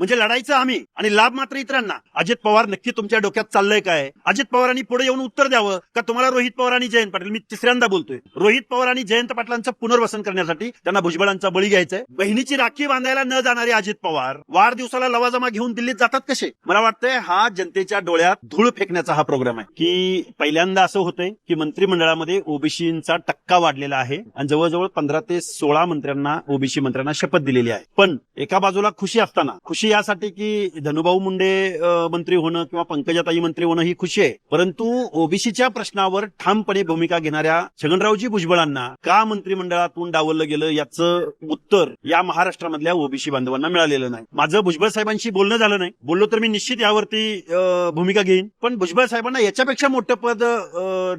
म्हणजे लढायचं आम्ही आणि लाभ मात्र इतरांना. अजित पवार नक्की तुमच्या डोक्यात चाललंय काय? अजित पवारांनी पुढे येऊन उत्तर द्यावं का तुम्हाला रोहित पवार आणि जयंत पाटील? मी तिसऱ्यांदा बोलतोय. रोहित पवार आणि जयंत पाटलांचं पुनर्वसन करण्यासाठी त्यांना भुजबळांचा बळी घ्यायचा आहे बहिणीची राखी बांधायला न जाणारे अजित पवार वाढदिवसाला लवाजमा घेऊन दिल्लीत जातात कसे? मला वाटतंय हा जनतेच्या डोळ्यात धूळ फेकण्याचा हा प्रोग्राम आहे. की पहिल्यांदा असं होतंय की मंत्रिमंडळामध्ये ओबीसीचा टक्का वाढलेला आहे आणि जवळजवळ पंधरा ते सोळा मंत्र्यांना ओबीसी मंत्र्यांना शपथ दिलेली आहे. पण एका बाजूला खुशी असताना खुशी यासाठी की धनुभाऊ मुंडे मंत्री होणं किंवा पंकजाताई मंत्री होणं ही खुशी आहे. परंतु ओबीसीच्या प्रश्नावर ठामपणे भूमिका घेणाऱ्या छगनरावजी भुजबळांना का मंत्रिमंडळातून डावललं गेलं याचं उत्तर या महाराष्ट्रामधल्या ओबीसी बांधवांना मिळालेलं नाही. माझं भुजबळ साहेबांशी बोलणं झालं नाही. बोललो तर मी निश्चित यावरती भूमिका घेईन. पण भुजबळ साहेबांना याच्यापेक्षा मोठं पद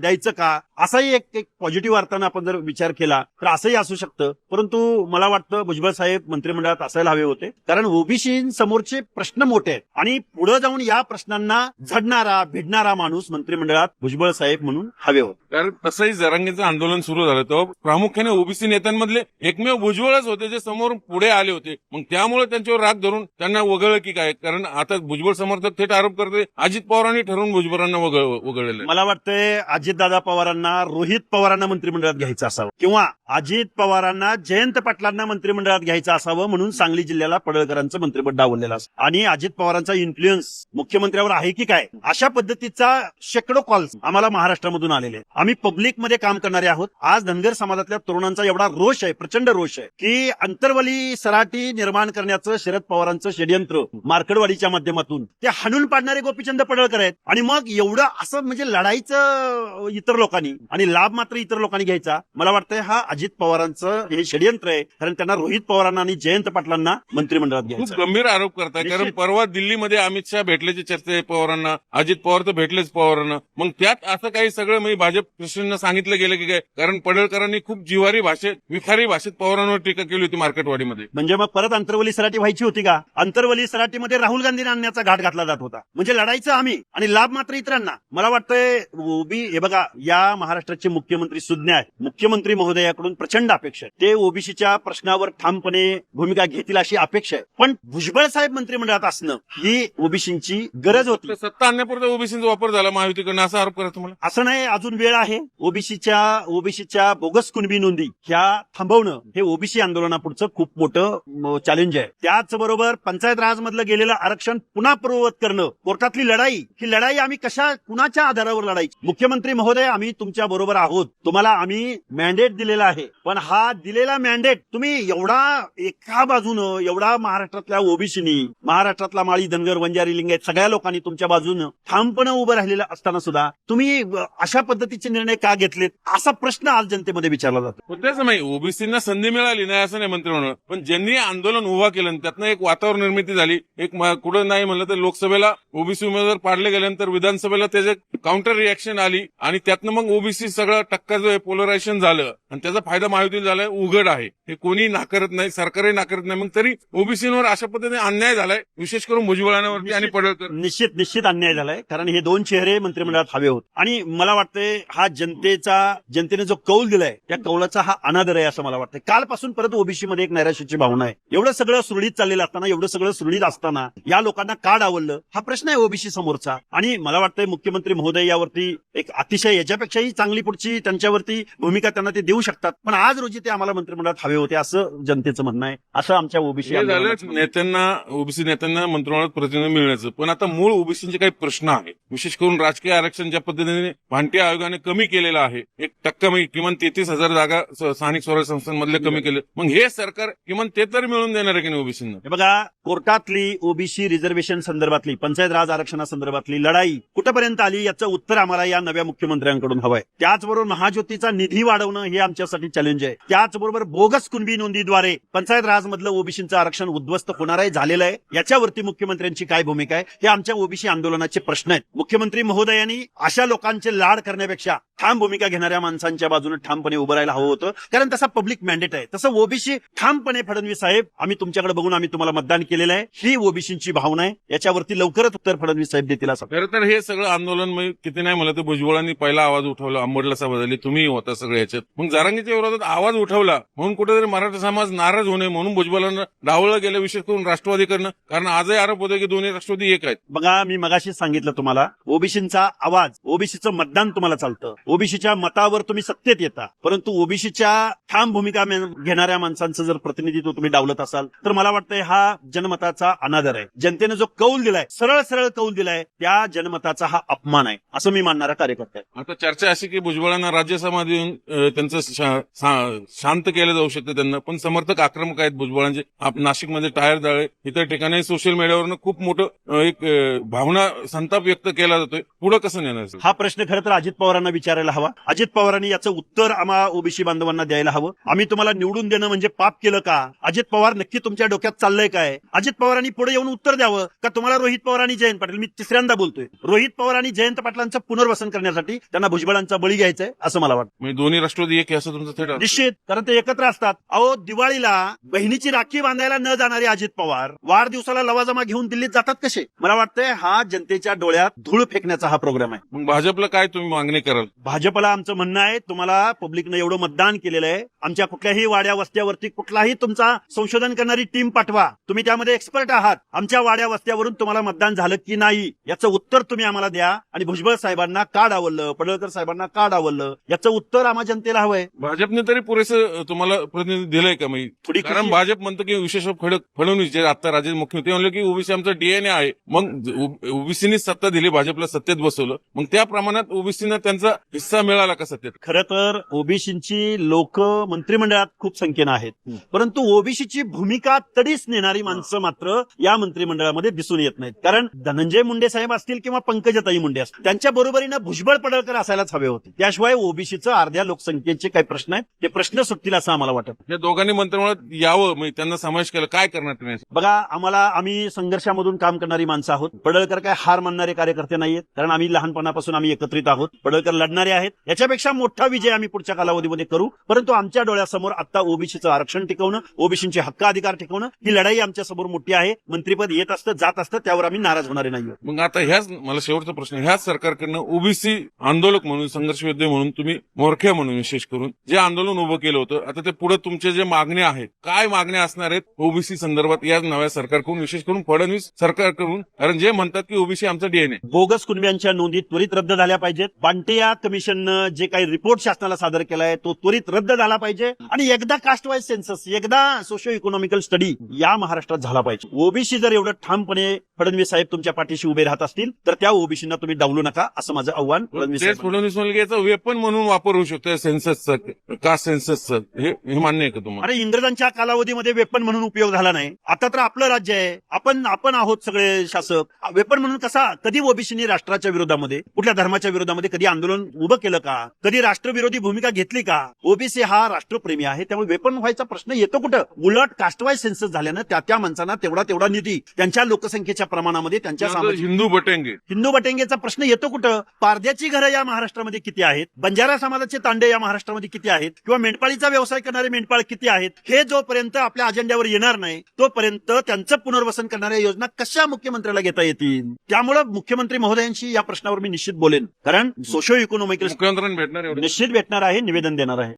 द्यायचं का? असाही एक एक पॉझिटिव्ह अर्थानं आपण जर विचार केला तर असंही असू शकतं. परंतु मला वाटतं भुजबळ साहेब मंत्रिमंडळात असायला हवे होते. कारण ओबीसी समोरचे प्रश्न मोठे आहेत. आणि पुढे जाऊन या प्रश्नांना झडणारा भिडणारा माणूस मंत्रिमंडळात भुजबळ साहेब म्हणून हवे होते. कारण तसंही जरांगीचं आंदोलन सुरू झालं तेव्हा प्रामुख्याने ओबीसी नेत्यांमधले एकमेव भुजबळच होते जे समोर पुढे आले होते. मग त्यामुळे त्यांच्यावर राग धरून त्यांना वगळलं की काय? कारण आता भुजबळ समर्थक थेट आरोप करते अजित पवारांनी ठरवून भुजबळांना वगळ वगळलेलं. मला वाटतंय अजितदादा पवारांना रोहित पवारांना मंत्रिमंडळात घ्यायचं असावं. किंवा अजित पवारांना जयंत पाटलांना मंत्रिमंडळात घ्यायचं असावं म्हणून सांगली जिल्ह्याला पडळकरांचं मंत्रिपद डावललेलं असं आणि अजित पवारांचा इन्फ्लुएन्स मुख्यमंत्र्यावर आहे की काय? अशा पद्धतीचा शेकडो कॉल आम्हाला महाराष्ट्रामधून आलेले आम्ही पब्लिकमध्ये काम करणारे आहोत. आज धनगर समाजातल्या तरुणांचा एवढा रोष आहे प्रचंड रोष आहे की अंतर्वली सराटी निर्माण करण्याचं शरद पवारांचं षडयंत्र मार्कडवाडीच्या माध्यमातून ते हाणून पाडणारे गोपीचंद पडळकर आहेत. आणि मग एवढं असं म्हणजे लढाईचं इतर लोकांनी आणि लाभ मात्र इतर लोकांनी घ्यायचा. मला वाटतंय हा अजित पवारांचं हे षडयंत्र आहे. कारण त्यांना रोहित पवारांना आणि जयंत पाटलांना मंत्रिमंडळात खूप घ्यायचं. गंभीर आरोप करताय. कारण. परवा दिल्लीमध्ये अमित शहा भेटल्याची चर्चा आहे पवारांना. अजित पवार तर भेटलेच पवारांना. मग त्यात असं काही सगळं म्हणजे भाजप कृष्णांना सांगितलं गेलं की काय? कारण पडळकरांनी खूप जिवारी भाषेत विखारी भाषेत पवारांवर टीका केली होती मार्केटवाडीमध्ये. म्हणजे मग परत अंतर्वली सराटी व्हायची होती का? अंतर्वली सराटीमध्ये राहुल गांधींना आणण्याचा घाट घातला जात होता. म्हणजे लढायचं आम्ही आणि लाभ मात्र इतरांना. मला वाटतंय ओबी हे बघा या महाराष्ट्राचे मुख्यमंत्री सुज्ञ आहेत. मुख्यमंत्री महोदयाकडून प्रचंड अपेक्षा आहे ते ओबीसीच्या प्रश्नावर ठामपणे भूमिका घेतील अशी अपेक्षा आहे पण भुजबळ साहेब मंत्रिमंडळात असणं ही ओबीसीची गरज होती. सत्ता आणण्यापुरता ओबीसीचा वापर झाला महायुतीकडनं. असा आरोप करा तुम्हाला? असं नाही अजून वेळ आहे. ओबीसीच्या ओबीसीच्या बोगस कुणबी नोंदी ह्या थांबवणं हे ओबीसी आंदोलनापुढचं खूप मोठं चॅलेंज आहे. त्याचबरोबर पंचायत राज मधलं गेलेलं आरक्षण पुन्हा पूर्ववत करणं कोर्टातली लढाई ही लढाई आम्ही कशा कुणाच्या आधारावर लढायची? मुख्यमंत्री महोदय आम्ही तुमच्या बरोबर आहोत. तुम्हाला आम्ही मॅन्डेट दिलेला आहे. पण हा दिलेला मॅन्डेट तुम्ही एवढा एका बाजूनं एवढा महाराष्ट्रातल्या ओबीसीनी महाराष्ट्रातला माळी धनगर वंजारी लिंगायत सगळ्या लोकांनी तुमच्या बाजूनं ठामपणे उभं राहिलेलं असताना सुद्धा तुम्ही अशा पद्धतीचे निर्णय का घेतलेत? असा प्रश्न आज जनतेमध्ये विचारला जातो. तेच नाही ओबीसींना संधी मिळाली नाही असं नाही मंत्रिमंडळ पण ज्यांनी आंदोलन उभा केलं त्यातनं एक वातावरण निर्मिती झाली एक कुठं नाही म्हणलं तर लोकसभेला ओबीसी उमेदवार पाडले गेल्यानंतर विधानसभेला त्याचे काउंटर रिॲक्शन आली आणि त्यातनं मग ओबीसी सगळं टक्का जो आहे पोलरायझेशन झालं. आणि त्याचा फायदा महायुतीला झालाय उघड आहे. हे कोणी नाकारत नाही सरकारही नाकारत नाही. मग तरी ओबीसीवर अशा पद्धतीने अन्याय झालाय विशेष करून भुजबळांवरती आणि पडळकर. निश्चित निश्चित अन्याय झालाय कारण हे दोन चेहरे मंत्रिमंडळात हवे होते. आणि मला वाटतंय हा जनतेचा जनतेने जो कौल दिलाय त्या कौलाचा हा अनादर आहे असं मला वाटतं कालपासून परत ओबीसी मध्ये एक नैराश्याची भावना आहे. एवढं सगळं सुरळीत चाललेलं असताना एवढं सगळं सुरळीत असताना या लोकांना का डावललं? हा प्रश्न आहे ओबीसी समोरचा. आणि मला वाटतंय मुख्यमंत्री महोदय यावरती एक अतिशय याच्यापेक्षाही चांगली पुढची त्यांच्यावरती भूमिका त्यांना ते देऊ शकतात. पण आज रोजी ते आम्हाला मंत्रिमंडळात हवे होते असं जनतेचं म्हणणं आहे. असं आमच्या ओबीसी नेत्यांना ओबीसी नेत्यांना मंत्रिमंडळात प्रतिनिधी मिळण्याचं. पण आता मूळ ओबीसीचे काही प्रश्न आहेत. विशेष करून राजकीय आरक्षण ज्या पद्धतीने भांटी आयोगाने कमी केलेलं आहे एक टक्का म्हणजे किमान तेहतीस हजार जागा स्थानिक स्वराज्य संस्थांमधले कमी केले. मग हे सरकार किमान ते तरी मिळून देणार आहे की नाही ओबीसींना? हे बघा कोर्टातली ओबीसी रिझर्वेशन संदर्भातली पंचायत राज आरक्षणासंदर्भातली लढाई कुठपर्यंत आली याचं उत्तर आम्हाला या नव्या मुख्यमंत्र्यांकडून हवंय. त्याचबरोबर महाज्योतीचा निधी वाढवणं हे आमच्यासाठी चॅलेंज आहे. त्याचबरोबर बोगस कुणबी नोंदीद्वारे पंचायत राज मधलं ओबीसीचं आरक्षण उद्ध्वस्त होणार आहे झालेलं आहे. याच्यावरती मुख्यमंत्र्यांची काय भूमिका आहे हे आमच्या ओबीसी आंदोलनाचे प्रश्न आहेत. मुख्यमंत्री महोदयांनी अशा लोकांचे लाड करण्यापेक्षा ठाम भूमिका घेणाऱ्या माणसांच्या बाजूने ठामपणे उभं राहायला हवं होतं. कारण तसा पब्लिक मॅन्डेट आहे. तसं ओबीसी ठामपणे फडणवीस साहेब आम्ही तुमच्याकडे बघून आम्ही तुम्हाला मतदान केलेलं आहे. ही ओबीसीची भावना आहे. याच्यावरती लवकरच उत्तर फडणवीस साहेब देतील असं. खरं तर हे सगळं आंदोलन किती नाही म्हणलं तर भुजबळांनी पहिला आवाज उठवला. अंबडला सभा झाली. तुम्ही होता सगळं याच्यात. मग जारांगीच्या विरोधात आवाज उठवला. म्हणून कुठेतरी मराठा समाज नाराज होणे म्हणून भुजबळांना डावळलं गेलं विशेष करून राष्ट्रवादीकडनं. कारण आजही आरोप होतो की दोन्ही राष्ट्रवादी एक आहेत. बघा मी मगाशीच सांगितलं तुम्हाला ओबीसीचा आवाज ओबीसीचं मतदान तुम्हाला चालतं. ओबीसीच्या मतावर तुम्ही सत्तेत येता. परंतु ओबीसीच्या ठाम भूमिका मे- घेणाऱ्या माणसांचं जर प्रतिनिधित्व तुम्ही डावलत असाल तर मला वाटतंय हा जनमताचा अनादर आहे. जनतेने जो कौल दिलाय सरळ सरळ कौल दिलाय त्या जनमताचा हा अपमान आहे असं मी मानणारा कार्यकर्ता आहे. आता चर्चा अशी की भुजबळांना राज्यसभा देऊन त्यांचं शांत केलं जाऊ शकतं त्यांना पण समर्थक आक्रमक आहेत भुजबळांचे. नाशिकमध्ये टायर जाळे इतर ठिकाणी सोशल मीडियावरनं खूप मोठं एक भावना संताप व्यक्त केला जातोय. पुढे कसं नेणार? हा प्रश्न खरं तर अजित पवारांना विचारायला हवा. अजित पवारांनी याचं उत्तर आम्हा ओबीसी बांधवांना द्यायला हवं. आम्ही तुम्हाला निवडून देणं म्हणजे पाप केलं का? अजित पवार नक्की तुमच्या डोक्यात चाललंय काय? अजित पवारांनी पुढे येऊन उत्तर द्यावं का तुम्हाला रोहित पवार आणि जयंत पाटील? मी तिसऱ्यांदा बोलतोय. रोहित पवार आणि जयंत पाटलांचं पुनर्वसन करण्यासाठी त्यांना भुजबळांचा बळी घ्यायचंय असं मला वाटतं. म्हणजे दोन्ही राष्ट्रवादी एक आहे असं तुमचं थेट. निश्चित कारण ते एकत्र असतात. अहो दिवाळीला बहिणीची राखी बांधायला न जाणारे अजित पवार वाढदिवसाला लवाजमा घेऊन दिल्लीत जातात कसे? मला वाटतंय हा जनतेच्या डोळ्यात धूळ फेकण्याचा हा प्रोग्राम आहे. मग भाजपला काय तुम्ही मागणी कराल? भाजपला आमचं म्हणणं आहे तुम्हाला पब्लिकनं एवढं मतदान केलेलं आहे. आमच्या कुठल्याही वाड्या वस्त्यावरती कुठलाही तुमचा संशोधन करणारी टीम पाठवा. तुम्ही त्यामध्ये एक्सपर्ट आहात. आमच्या वाड्या वस्त्यावरून तुम्हाला मतदान झालं की नाही याचं उत्तर तुम्ही आम्हाला द्या. आणि भुजबळ साहेबांना का डावललं पडळकर साहेबांना का डावललं याचं उत्तर आम्हा जनतेला हवंय. भाजपने तरी पुरेसं तुम्हाला प्रतिनिधी दिलंय का? मग थोडी कारण भाजप म्हणतं की विशेष खडक फडणवीस जे आता राज्याचे मुख्यमंत्री म्हणले की ओबीसी आमचा डीएनए आहे. मग ओबीसीने सत्ता दिली भाजपला सत्तेत बसवलं. मग त्या प्रमाणात ओबीसीनं त्यांचा हिस्सा मिळाला का सत्तेत? खरं तर ओबीसीची लोक मंत्रिमंडळात खूप संख्येनं आहेत. परंतु ओबीसीची भूमिका तडीच नेणारी माणसं मात्र या मंत्रिमंडळामध्ये दिसून येत नाहीत. कारण धनंजय मुंडे साहेब असतील किंवा पंकजताई मुंडे असतील त्यांच्या बरोबरीनं भुजबळ पडळकर असायलाच हवे होते. त्याशिवाय ओबीसीचं अर्ध्या लोकसंख्येचे काही प्रश्न आहेत ते प्रश्न सुटतील असं आम्हाला वाटत. या दोघांनी मंत्रिमंडळात यावं म्हणजे त्यांना समावेश केला. काय करणार तुम्ही? बघा आम्हाला आम्ही संघर्षामधून काम करणारी माणसं आहोत. पडळकर काय हार मानणारे कार्यकर्ते नाहीयेत. कारण आम्ही लहानपणापासून आम्ही एकत्रित आहोत. पडळकर लढणारे आहेत. याच्यापेक्षा मोठा विजय आम्ही पुढच्या कालावधीमध्ये करू. परंतु आमच्या डोळ्यासमोर आता ओबीसीचं आरक्षण टिकवणं ओबीसीचे हक्क अधिकार टिकवणं ही लढाई आमच्यासमोर मोठी आहे. मंत्रीपद येत असतं जात असतं त्यावर आम्ही नाराज होणारे नाही मग आता ह्याच मला शेवटचा प्रश्न ह्याच सरकारकडनं ओबीसी आंदोलक म्हणून संघर्ष योद्धे म्हणून तुम्ही मोरख्या म्हणून विशेष करून जे आंदोलन उभं केलं होतं आता ते पुढे तुमचे जे मागण्या आहेत काय मागण्या असणार आहेत ओबीसी संदर्भात या नव्या सरकारकडून विशेष करून फडणवीस सरकारकडून? कारण जे म्हणतात की ओबीसी आमचा डीएनए बोगस कुटुंबियांच्या नोंदी त्वरित रद्द झाल्या पाहिजेत. बांटिया कमिशननं जे काही रिपोर्ट शासनाला सादर केलाय तो त्वरित रद्द झाला पाहिजे. आणि एकदा कास्ट वाईज सेन्सस एकदा सोशो इकॉनॉमिकल स्टडी या महाराष्ट्रात झाला पाहिजे. ओबीसी जर एवढं ठामपणे फडणवीस साहेब तुमच्या पाठीशी उभे राहत असतील तर त्या ओबीसीना तुम्ही डावलू नका असं माझं आव्हान फडणवीस. फडणवीस वेपन म्हणून वापर होऊ शकतो सेन्ससचं कास्ट सेन्ससचं हे हे मान्य आहे का तुम्हाला? अरे इंग्रजांच्या कालावधीमध्ये वेपन म्हणून उपयोग झाला नाही. आता तर आपलं राज्य आहे. आपण आपण आहोत सगळे शासक. वेपन म्हणून कसा? कधी ओबीसीनी राष्ट्राच्या विरोधामध्ये कुठल्या धर्माच्या विरोधामध्ये कधी आंदोलन उभं केलं का? कधी राष्ट्रविरोधी भूमिका घेतली का? ओबीसी हा राष्ट्रप्रेमी आहे त्यामुळे वेपन व्हायचा प्रश्न येतो कुठं? उलट कास्टवाईज सेन्सस झाल्यानं त्या त्या माणसांना तेवढा तेवढा निधी त्यांच्या लोकसंख्येच्या प्रमाणामध्ये त्यांच्या हिंदू बटेंगे. हिंदू बटेंगेचा प्रश्न येतो कुठं? पारद्याची घरं या महाराष्ट्रामध्ये किती आहेत? बंजारा समाजाचे तांडे या महाराष्ट्रामध्ये किती आहेत? किंवा मेंढपाळीचा व्यवसाय करणारे मेंढपाळ किती आहेत? हे जोपर्यंत आपल्या अजेंड्यावर येणार नाही तोपर्यंत त्यांचं पुनर्वसन करणाऱ्या योजना कशा मुख्यमंत्र्याला घेता येतील? त्यामुळं मुख्यमंत्री महोदयांशी या प्रश्नावर मी निश्चित बोलेन. कारण सोशो इकॉनॉमिकल मुख्यमंत्र्यांना भेटणार निश्चित भेटणार आहे निवेदन देणार आहे.